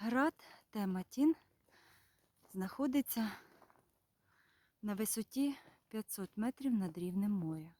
Град Тематін знаходиться на висоті 500 метрів над рівнем моря.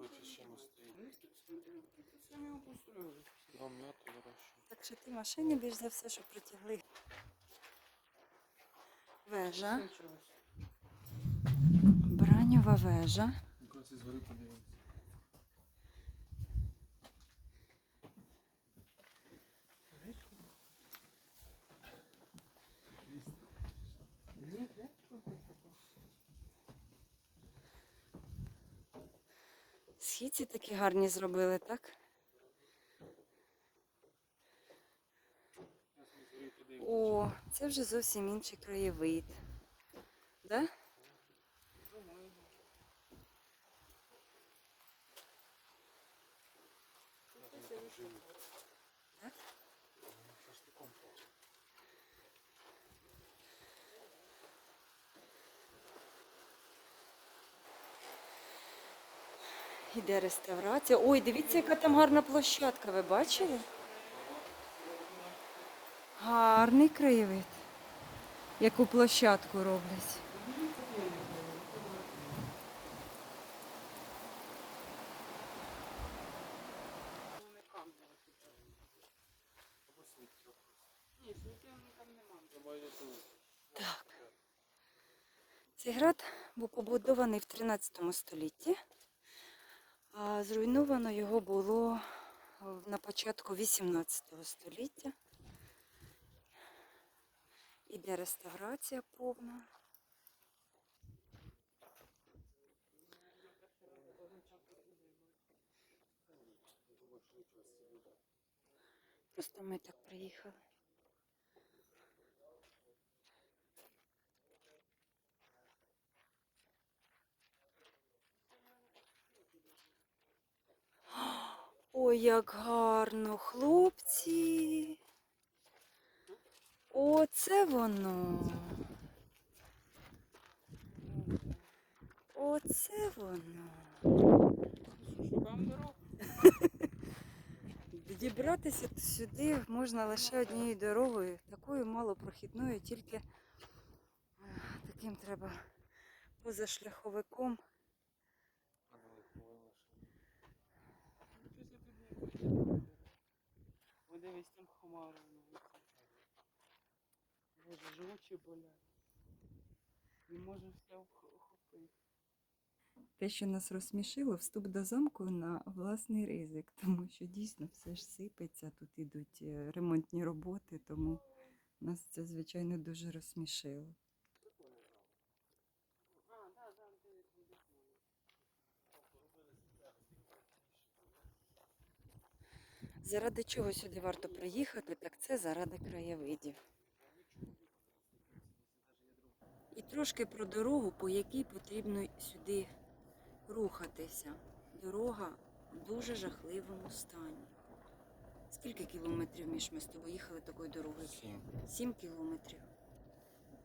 Вичищено стоїть. Два м'яту вирощують. Так що ті машини більш за все, що притягли. Вежа, браньова вежа. Якраз із гори Східці такі гарні зробили, так? О, це вже зовсім інший краєвид. Да? Так? Іде реставрація. Ой, дивіться, яка там гарна площадка, ви бачили? Гарний краєвид. Яку площадку роблять. Так. Цей град був побудований в 13 столітті, а зруйновано його було е, на початку 18 століття. Іде реставрація повна. Просто ми так приїхали. Ой, як гарно, хлопці. Оце воно. Оце воно. Дібратися сюди можна лише однією дорогою, такою малопрохідною, тільки е, таким треба позашляховиком. Ой, дивись, там хмара. Боже, ж болять. Не можемо все охопити. Те, що нас розсмішило, вступ до замку на власний ризик, тому що дійсно все ж сипеться, тут ідуть е, ремонтні роботи, тому нас це, звичайно, дуже розсмішило. А, да, да, дивись, Заради чого сюди варто приїхати, так це заради краєвидів. І трошки про дорогу, по якій потрібно сюди рухатися. Дорога в дуже жахливому стані. Скільки кілометрів між ми з тобою їхали такою дорогою? Сім. Сім кілометрів.